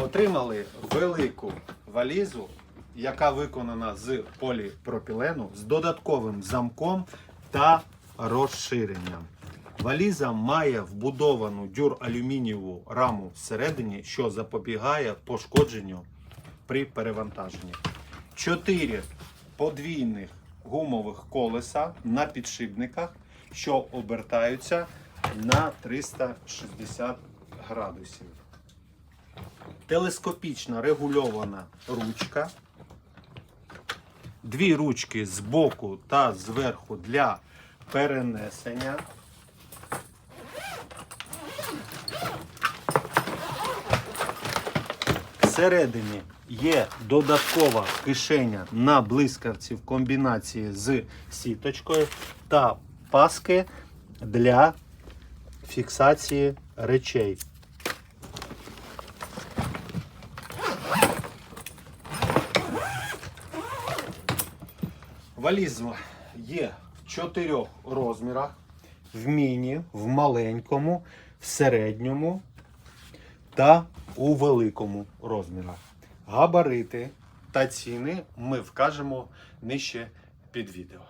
Отримали велику валізу, яка виконана з поліпропілену з додатковим замком та розширенням. Валіза має вбудовану дюралюмінієву раму всередині, що запобігає пошкодженню при перевантаженні. Чотири подвійних гумових колеса на підшипниках, що обертаються на 360 градусів. Телескопічна регульована ручка. Дві ручки з боку та зверху для перенесення. Всередині є додаткова кишеня на блискавці в комбінації з сіточкою та паски для фіксації речей. Валіза є в чотирьох розмірах: в міні, в маленькому, в середньому та у великому розмірах. Габарити та ціни ми вкажемо нижче під відео.